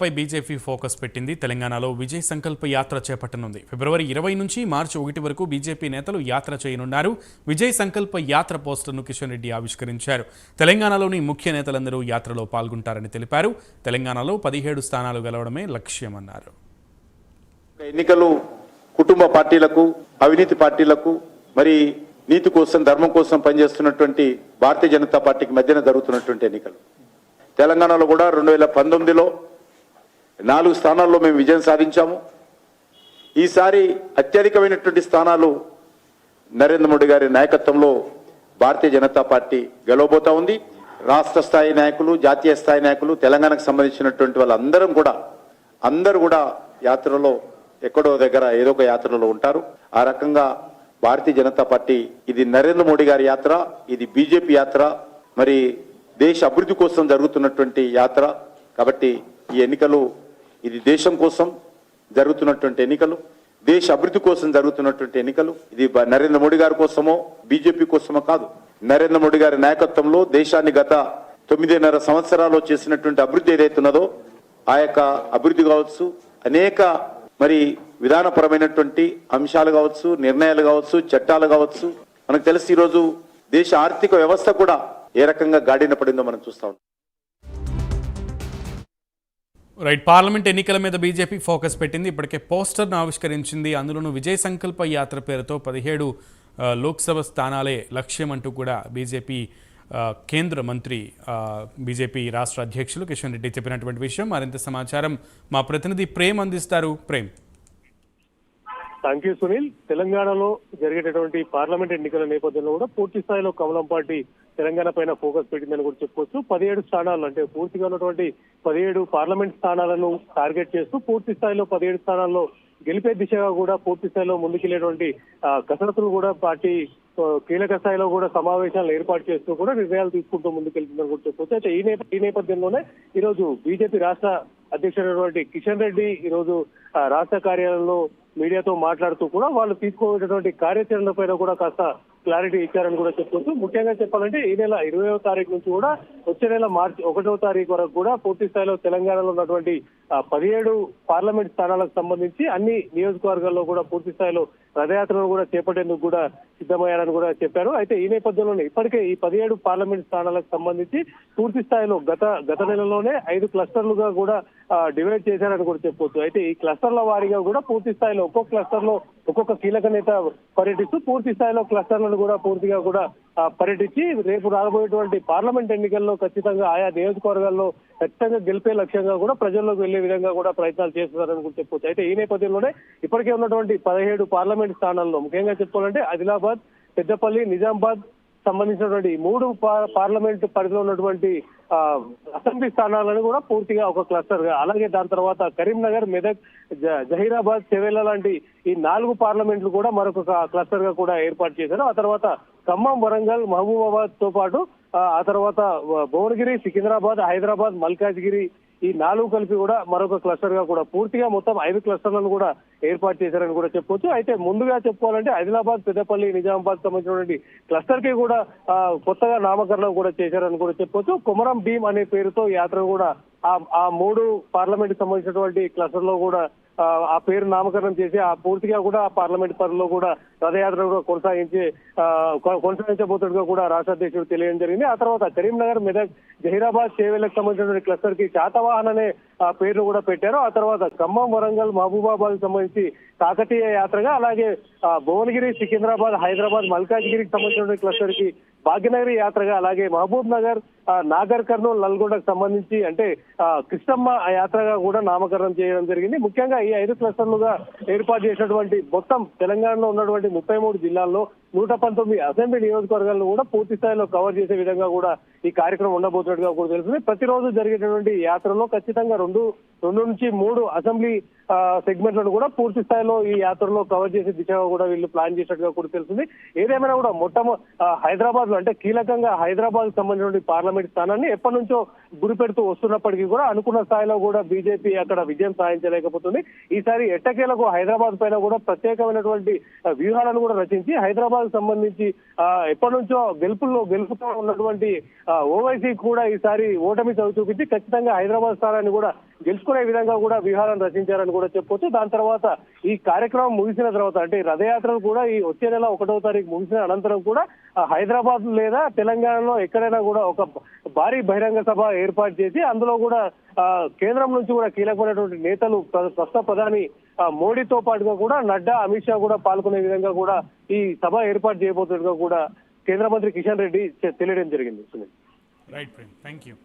పై BJP focus పెట్టింది. తెలంగాణలో విజయ్ సంకల్ప యాత్ర చేపట్టనుంది. ఫిబ్రవరి ఇరవై నుంచి మార్చి ఒకటి వరకు బీజేపీ నేతలు యాత్ర చేయనున్నారు. విజయ్ సంకల్ప యాత్ర పోస్టర్ను కిషన్ రెడ్డి ఆవిష్కరించారు. తెలంగాణలోని ముఖ్య నేతలందరూ యాత్రలో పాల్గొంటారని తెలిపారు. తెలంగాణలో పదిహేడు స్థానాలు గెలవడమే లక్ష్యమన్నారు. ఎన్నికలు కుటుంబ పార్టీలకు అవినీతి పార్టీలకు మరి నీతి కోసం ధర్మం కోసం పనిచేస్తున్నటువంటి భారతీయ జనతా పార్టీకి మధ్యన జరుగుతున్నటువంటి ఎన్నికలు. తెలంగాణలో కూడా రెండు వేల పంతొమ్మిదిలో నాలుగు స్థానాల్లో మేము విజయం సాధించాము. ఈసారి అత్యధికమైనటువంటి స్థానాలు నరేంద్ర మోడీ గారి నాయకత్వంలో భారతీయ జనతా పార్టీ గెలవబోతా ఉంది. రాష్ట్ర స్థాయి నాయకులు జాతీయ స్థాయి నాయకులు తెలంగాణకు సంబంధించినటువంటి వాళ్ళందరం కూడా అందరూ కూడా యాత్రలో ఎక్కడో దగ్గర ఏదో ఒక యాత్రలో ఉంటారు. ఆ రకంగా భారతీయ జనతా పార్టీ ఇది నరేంద్ర మోడీ గారి యాత్ర ఇది బీజేపీ యాత్ర మరి దేశ అభివృద్ధి కోసం జరుగుతున్నటువంటి యాత్ర. కాబట్టి ఈ ఎన్నికలు ఇది దేశం కోసం జరుగుతున్నటువంటి ఎన్నికలు దేశ అభివృద్ధి కోసం జరుగుతున్నటువంటి ఎన్నికలు. ఇది నరేంద్ర మోడీ గారి కోసమో బీజేపీ కోసమో కాదు. నరేంద్ర మోడీ గారి నాయకత్వంలో దేశాన్ని గత తొమ్మిదిన్నర సంవత్సరాల్లో చేసినటువంటి అభివృద్ధి ఏదైతున్నదో ఆ యొక్క అభివృద్ధి కావచ్చు అనేక మరి విధానపరమైనటువంటి అంశాలు కావచ్చు నిర్ణయాలు కావచ్చు చట్టాలు కావచ్చు. మనకు తెలిసి ఈరోజు దేశ ఆర్థిక వ్యవస్థ కూడా ఏ రకంగా గాడిన పడిందో మనం చూస్తా రైట్ పార్లమెంట్ ఎన్నికల మీద బీజేపీ ఫోకస్ పెట్టింది ఇప్పటికే పోస్టర్ను ఆవిష్కరించింది. అందులోనూ విజయ సంకల్ప యాత్ర పేరుతో పదిహేడు లోక్సభ స్థానాలే లక్ష్యం అంటూ కూడా బీజేపీ కేంద్ర మంత్రి బీజేపీ రాష్ట్ర అధ్యక్షులు కిషన్ రెడ్డి చెప్పినటువంటి విషయం. మరింత సమాచారం మా ప్రతినిధి ప్రేమ్ అందిస్తారు. ప్రేమ్. Thank you Sunil. తెలంగాణలో జరిగేటటువంటి పార్లమెంట్ ఎన్నికల నేపథ్యంలో కూడా పూర్తి స్థాయిలో కమలం పార్టీ తెలంగాణ పైన ఫోకస్ పెట్టిందని కూడా చెప్పుకోవచ్చు. పదిహేడు స్థానాలు అంటే పూర్తిగా ఉన్నటువంటి పదిహేడు పార్లమెంట్ స్థానాలను టార్గెట్ చేస్తూ పూర్తి స్థాయిలో పదిహేడు స్థానాల్లో గెలిపే దిశగా కూడా పూర్తి స్థాయిలో ముందుకెళ్ళేటువంటి కసరత్తులు కూడా పార్టీ కీలక స్థాయిలో కూడా సమావేశాలు ఏర్పాటు చేస్తూ కూడా నిర్ణయాలు తీసుకుంటూ ముందుకెళ్తుందని కూడా చెప్పొచ్చు అయితే ఈ నేప ఈ నేపథ్యంలోనే ఈ రోజు బీజేపీ రాష్ట్ర అధ్యక్షుడైనటువంటి కిషన్ రెడ్డి ఈ రోజు రాష్ట్ర కార్యాలయంలో మీడియాతో మాట్లాడుతూ కూడా వాళ్ళు తీసుకోబోయేటటువంటి కార్యాచరణ పైన కూడా కాస్త క్లారిటీ ఇచ్చారని కూడా చెప్పుకోవచ్చు ముఖ్యంగా చెప్పాలంటే ఈ నెల ఇరవయో తారీఖు నుంచి కూడా వచ్చే నెల మార్చి ఒకటో తారీఖు వరకు కూడా పూర్తి స్థాయిలో తెలంగాణలో ఉన్నటువంటి పదిహేడు పార్లమెంట్ స్థానాలకు సంబంధించి అన్ని నియోజకవర్గాల్లో కూడా పూర్తి స్థాయిలో రథయాత్రను కూడా చేపట్టేందుకు కూడా సిద్ధమయ్యారని కూడా చెప్పారు. అయితే ఈ నేపథ్యంలోనే ఇప్పటికే ఈ పదిహేడు పార్లమెంట్ స్థానాలకు సంబంధించి పూర్తి స్థాయిలో గత గత నెలలోనే ఐదు క్లస్టర్లుగా కూడా డివైడ్ చేశారని కూడా చెప్పొచ్చు. అయితే ఈ క్లస్టర్ల వారీగా కూడా పూర్తి స్థాయిలో ఒక్కొక్క క్లస్టర్లో ఒక్కొక్క కీలక నేత పర్యటిస్తూ పూర్తి స్థాయిలో క్లస్టర్లను కూడా పూర్తిగా కూడా పర్యటించి రేపు రాబోయేటువంటి పార్లమెంట్ ఎన్నికల్లో ఖచ్చితంగా ఆయా నియోజకవర్గాల్లో ఖచ్చితంగా గెలిపే లక్ష్యంగా కూడా ప్రజల్లోకి వెళ్ళే విధంగా కూడా ప్రయత్నాలు చేస్తున్నారని కూడా చెప్పొచ్చు. అయితే ఈ నేపథ్యంలోనే ఇప్పటికే ఉన్నటువంటి పదిహేడు పార్లమెంట్ స్థానాల్లో ముఖ్యంగా చెప్పుకోవాలంటే ఆదిలాబాద్ పెద్దపల్లి నిజామాబాద్ సంబంధించినటువంటి మూడు పార్లమెంట్ పరిధిలో ఉన్నటువంటి ఆ, అసెంబ్లీ స్థానాలను కూడా పూర్తిగా ఒక క్లస్టర్గా అలాగే దాని తర్వాత కరీంనగర్ మెదక్ జ- జహీరాబాద్ చెవెళ్ళ లాంటి ఈ నాలుగు పార్లమెంట్లు కూడా మరొక క్లస్టర్గా కూడా ఏర్పాటు చేశారు. ఆ తర్వాత ఖమ్మం వరంగల్ మహబూబాబాద్తో పాటు ఆ తర్వాత భువనగిరి సికింద్రాబాద్ హైదరాబాద్ మల్కాజ్గిరి ఈ నాలుగు కలిపి కూడా మరొక క్లస్టర్గా కూడా పూర్తిగా మొత్తం ఐదు క్లస్టర్లను కూడా ఏర్పాటు చేశారని కూడా చెప్పొచ్చు అయితే ముందుగా చెప్పుకోవాలంటే ఆదిలాబాద్ పెద్దపల్లి నిజామాబాద్ సంబంధించినటువంటి క్లస్టర్కి కూడా కొత్తగా నామకరణం కూడా చేశారని కూడా చెప్పొచ్చు కొమరం భీమ్ అనే పేరుతో యాత్ర కూడా ఆ ఆ మూడు పార్లమెంట్ సంబంధించినటువంటి క్లస్టర్లో కూడా ఆ, పేరు నామకరణం చేసి ఆ పూర్తిగా కూడా పార్లమెంట్ పరిధిలో కూడా రథయాత్ర కూడా కొనసాగించి ఆ, కొనసాగించబోతున్నట్టుగా కూడా రాష్ట్ర అధ్యక్షుడు తెలియడం జరిగింది. ఆ తర్వాత కరీంనగర్ మెదక్ జహీరాబాద్ చేవేలకు సంబంధించిన క్లస్టర్కి శాతవాహన్ అనే ఆ పేరును కూడా పెట్టారు. ఆ తర్వాత ఖమ్మం వరంగల్ మహబూబాబాద్ సంబంధించి కాకతీయ యాత్రగా అలాగే భువనగిరి సికింద్రాబాద్ హైదరాబాద్ మల్కాజ్గిరికి సంబంధించిన క్లస్టర్కి భాగ్యనగరి యాత్రగా అలాగే మహబూబ్ నగర్ నాగర్ కర్నూలు నల్గొండకు సంబంధించి అంటే కృష్ణమ్మ ఆ యాత్రగా కూడా నామకరణం చేయడం జరిగింది. ముఖ్యంగా ఈ ఐదు క్లస్టర్లుగా ఏర్పాటు చేసినటువంటి మొత్తం తెలంగాణలో ఉన్నటువంటి ముప్పై మూడు జిల్లాల్లో నూట పంతొమ్మిది అసెంబ్లీ నియోజకవర్గాలను కూడా పూర్తి స్థాయిలో కవర్ చేసే విధంగా కూడా ఈ కార్యక్రమం ఉండబోతున్నట్టుగా కూడా తెలుస్తుంది. ప్రతిరోజు జరిగేటటువంటి యాత్రలో ఖచ్చితంగా రెండు రెండు నుంచి మూడు అసెంబ్లీ సెగ్మెంట్లను కూడా పూర్తి స్థాయిలో ఈ యాత్రలో కవర్ చేసే దిశగా కూడా వీళ్ళు ప్లాన్ చేసినట్టుగా కూడా తెలుస్తుంది. ఏదేమైనా కూడా మొట్టమొ హైదరాబాద్లో అంటే కీలకంగా హైదరాబాద్ సంబంధించిన పార్లమెంట్ స్థానాన్ని ఎప్పటి నుంచో గురి పెడుతూ వస్తున్నప్పటికీ కూడా అనుకున్న స్థాయిలో కూడా బీజేపీ అక్కడ విజయం సాధించలేకపోతుంది. ఈసారి ఎట్టకేలకు హైదరాబాద్ పైన కూడా ప్రత్యేకమైనటువంటి వ్యూహాలను కూడా రచించి హైదరాబాద్ సంబంధించి ఎప్పటి నుంచో గెలుపుల్లో గెలుపుతో ఉన్నటువంటి ఓవైసీ కూడా ఈసారి ఓటమి చవి చూపించి ఖచ్చితంగా హైదరాబాద్ స్థానాన్ని కూడా గెలుచుకునే విధంగా కూడా వ్యూహాలను రచించారని కూడా చెప్పొచ్చు. దాని తర్వాత ఈ కార్యక్రమం ముగిసిన తర్వాత అంటే రథయాత్రలు కూడా ఈ వచ్చే నెల ఒకటో తారీఖు ముగిసిన అనంతరం కూడా హైదరాబాద్ లేదా తెలంగాణలో ఎక్కడైనా కూడా ఒక భారీ బహిరంగ సభ ఏర్పాటు చేసి అందులో కూడా కేంద్రం నుంచి కూడా కీలకమైనటువంటి నేతలు ప్రస్తుత ప్రధాని మోడీతో పాటుగా కూడా నడ్డా అమిత్ షా కూడా పాల్గొనే విధంగా కూడా ఈ సభ ఏర్పాటు చేయబోతున్నట్టుగా కూడా కేంద్ర మంత్రి కిషన్ రెడ్డి తెలియడం జరిగింది. Sunil. Right friend thank you